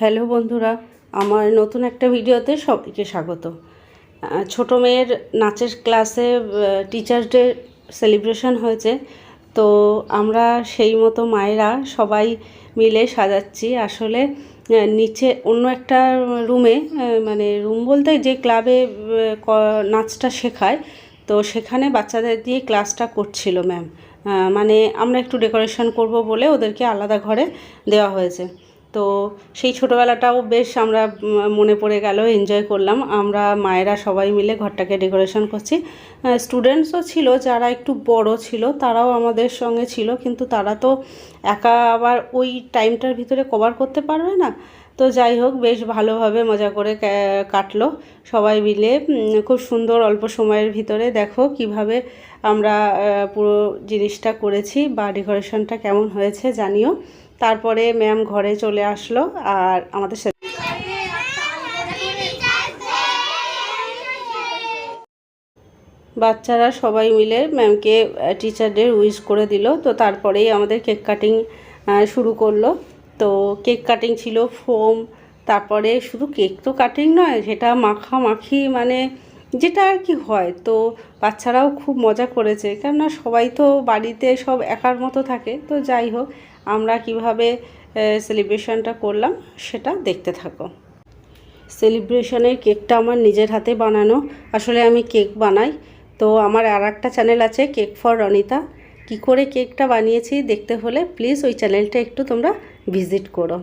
Hello বন্ধুরা, আমার নতুন একটা ভিডিওতে সবাইকে স্বাগত। ছোট মেয়ের নাচের ক্লাসে টিচার্স ডে সেলিব্রেশন হয়েছে। তো আমরা সেই মতো মায়েরা সবাই মিলে সাজাচ্ছি। আসলে নিচে অন্য একটা রুমে মানে রুম বলতে যে ক্লাবে নাচটা শেখায়, তো সেখানে বাচ্চাদের দিয়ে ক্লাসটা করছিল ম্যাম মানে আমরা একটু ডেকোরেশন করব বলে ওদেরকে আলাদা ঘরে দেওয়া হয়েছে। তো সেই ছোটোবেলাটাও বেশ আমরা মনে পড়ে গেল এনজয় করলাম। আমরা মায়েরা সবাই মিলে ঘরটাকে ডেকোরেশন করছি। স্টুডেন্টসও ছিল, যারা একটু বড় ছিল, তারাও আমাদের সঙ্গে ছিল, কিন্তু তারা তো একা আবার ওই টাইমটার ভিতরে কভার করতে পারবে না। তো যাই হোক, বেশ ভালোভাবে মজা করে কাটলো। সবাই মিলে খুব সুন্দর অল্প সময়ের ভিতরে দেখো কীভাবে আমরা পুরো জিনিসটা করেছি বা ডেকোরেশনটা কেমন হয়েছে জানিও। তারপরে ম্যাম ঘরে চলে আসলো আর আমাদের সাথে বাচ্চারা সবাই মিলে ম্যামকে টিচার ডে উইশ করে দিল। তো তারপরেই আমাদের কেক কাটিং শুরু করল। তো কেক কাটিং ছিল ফোম তারপরে শুধু কেক তো কাটিং নয়, সেটা মাখামাখি মানে যেটা আর কি হয়, তো বাচ্চারাও খুব মজা করেছে। কেননা সবাই তো বাড়িতে সব একার মতো থাকে, তো যাই হোক, আমরা কীভাবে সেলিব্রেশনটা করলাম সেটা দেখতে থাকো। সেলিব্রেশনের কেকটা আমার নিজের হাতে বানানো। আসলে আমি কেক বানাই। তো আমার আর একটা চ্যানেল আছে কেক ফর রনিতা কি করে কেকটা বানিয়েছি দেখতে হলে প্লিজ ওই চ্যানেলটা একটু তোমরা ভিজিট করো।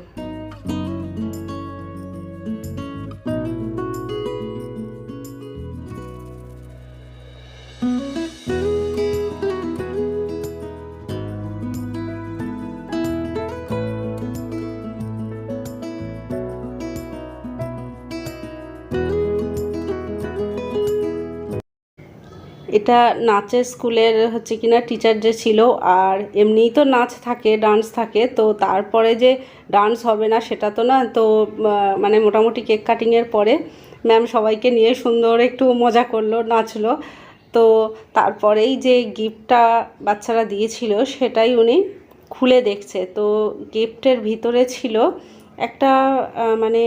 এটা নাচের স্কুলের হচ্ছে কিনা টিচার যে ছিল, আর এমনিই তো নাচ থাকে ডান্স থাকে, তো তারপরে যে ডান্স হবে না সেটা তো না, তো মানে মোটামুটি কেক কাটিংয়ের পরে ম্যাম সবাইকে নিয়ে সুন্দর একটু মজা করল, নাচলো। তো তারপরেই যে গিফটটা বাচ্চারা দিয়েছিল সেটাই উনি খুলে দেখছে। তো গিফটের ভিতরে ছিল একটা মানে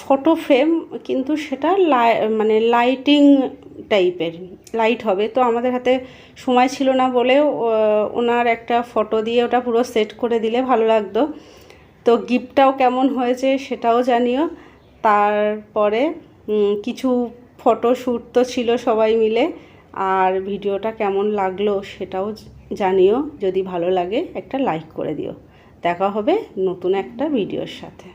ফটো ফ্রেম কিন্তু সেটা লাই মানে লাইটিং টাইপের লাইট হবে। তো আমাদের হাতে সময় ছিল না আহ, ওনার একটা ফটো দিয়ে ওটা পুরো সেট করে দিলে ভালো লাগতো। তো গিফটটাও কেমন হয়েছে সেটাও জানিও। তারপরে কিছু ফটোশ্যুট তো ছিল সবাই মিলে। আর ভিডিওটা কেমন লাগল সেটাও জানিও। যদি ভালো লাগে একটা লাইক করে দিও। দেখা হবে নতুন একটা ভিডিওর সাথে।